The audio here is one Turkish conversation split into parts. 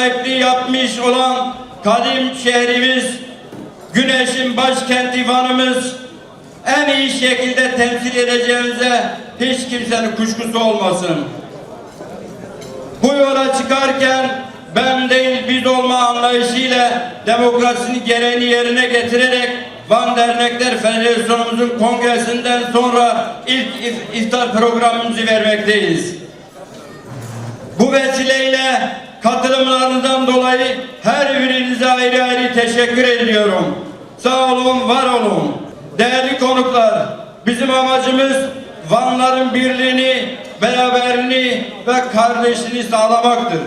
sahipliği yapmış olan kadim şehrimiz, güneşin başkenti Van'ımız en iyi şekilde temsil edeceğimize hiç kimsenin kuşkusu olmasın. Bu yola çıkarken ben değil biz olma anlayışıyla demokrasinin gereğini yerine getirerek Van Dernekler Federasyonumuzun kongresinden sonra ilk if- iftar programımızı vermekteyiz. Bu vesileyle katılımlarınızdan dolayı her birinize ayrı ayrı teşekkür ediyorum. Sağ olun, var olun. Değerli konuklar, bizim amacımız Vanların birliğini, beraberliğini ve kardeşliğini sağlamaktır.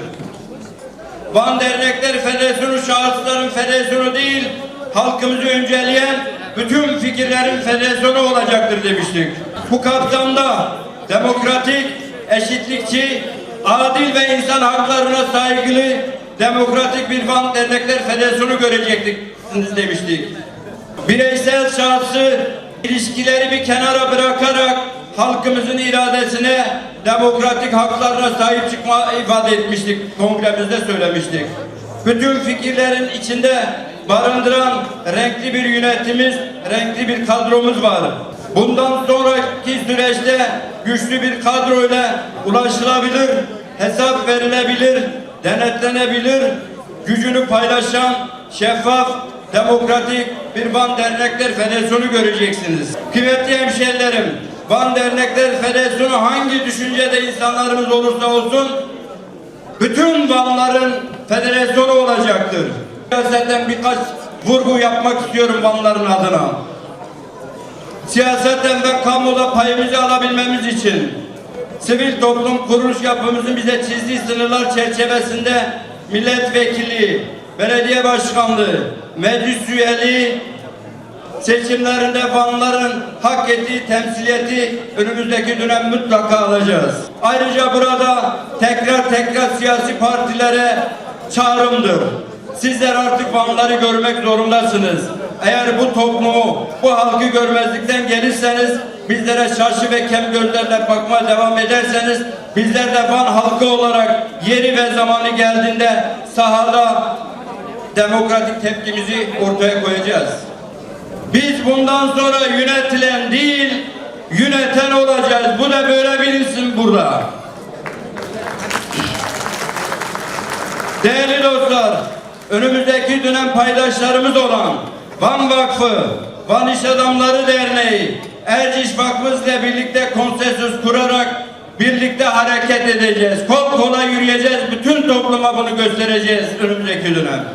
Van Dernekler Federasyonu şahısların federasyonu değil, halkımızı önceleyen bütün fikirlerin federasyonu olacaktır demiştik. Bu kapsamda demokratik, eşitlikçi, adil ve insan haklarına saygılı demokratik bir Van Dernekler Federasyonu göreceksiniz demiştik. Bireysel şahsı ilişkileri bir kenara bırakarak halkımızın iradesine, demokratik haklarına sahip çıkma ifade etmiştik. Kongremizde söylemiştik. Bütün fikirlerin içinde barındıran renkli bir yönetimimiz, renkli bir kadromuz var. Bundan sonraki süreçte güçlü bir kadroyla ulaşılabilir, hesap verilebilir, denetlenebilir, gücünü paylaşan, şeffaf, demokratik bir Van Dernekler Federasyonu göreceksiniz. Kıymetli hemşehrilerim, Van Dernekler Federasyonu hangi düşüncede insanlarımız olursa olsun bütün Vanların federasyonu olacaktır. Siyasetten birkaç vurgu yapmak istiyorum Vanların adına. Siyasetten ve kamuda payımızı alabilmemiz için sivil toplum kuruluş yapımızın bize çizdiği sınırlar çerçevesinde milletvekili, belediye başkanlığı, meclis üyeliği seçimlerinde Vanların hak ettiği temsiliyeti önümüzdeki dönem mutlaka alacağız. Ayrıca burada tekrar tekrar siyasi partilere çağrımdır. Sizler artık Vanları görmek zorundasınız. Eğer bu toplumu, bu halkı görmezlikten gelirseniz, bizlere şaşı ve kem gözlerle bakmaya devam ederseniz, bizler de Van halkı olarak yeri ve zamanı geldiğinde sahada demokratik tepkimizi ortaya koyacağız. Biz bundan sonra yönetilen değil, yöneten olacağız. Bu da böyle bilinsin burada. Değerli dostlar, önümüzdeki dönem paydaşlarımız olan Van Vakfı, Van İş Adamları Derneği, Erciş Vakfımızla birlikte konsensüs kurarak birlikte hareket edeceğiz. Kol kola yürüyeceğiz. Bütün topluma bunu göstereceğiz önümüzdeki dönem.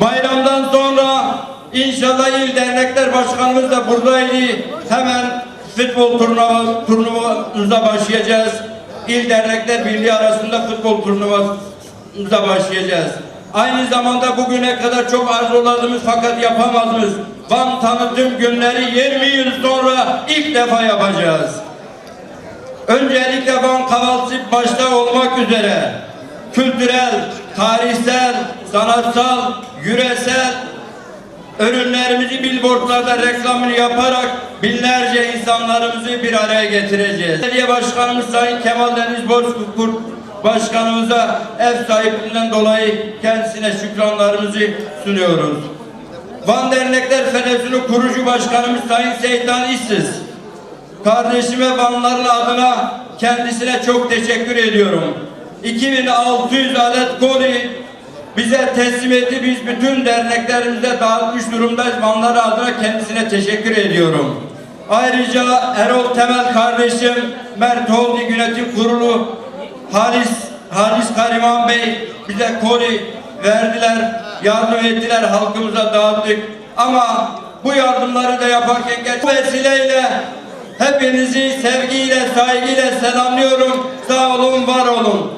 Bayramdan sonra inşallah il dernekler başkanımız da buradaydı. Hemen futbol turnuva, turnuvamıza başlayacağız. İl dernekler birliği arasında futbol turnuvamıza başlayacağız. Aynı zamanda bugüne kadar çok arzuladığımız fakat yapamadığımız Van tanıtım günleri 20 yıl sonra ilk defa yapacağız. Öncelikle Van kahvaltısı başta olmak üzere kültürel, tarihsel, sanatsal, yüresel ürünlerimizi billboardlarda reklamını yaparak binlerce insanlarımızı bir araya getireceğiz. Belediye Başkanımız Sayın Kemal Deniz Bozkurt Başkanımıza ev sahipliğinden dolayı kendisine şükranlarımızı sunuyoruz. Van Dernekler Federasyonu kurucu başkanımız Sayın Seytan İşsiz Kardeşime Vanların adına kendisine çok teşekkür ediyorum. 2600 adet koli bize teslim etti. Biz bütün derneklerimize dağıtmış durumdayız. Vanlar adına kendisine teşekkür ediyorum. Ayrıca Erol Temel kardeşim, Mert Holding Yönetim Kurulu, Halis, Halis Kariman Bey bize koli verdiler, yardım ettiler, halkımıza dağıttık. Ama bu yardımları da yaparken bu vesileyle Hepinizi sevgiyle, saygıyla selamlıyorum. Sağ olun, var olun.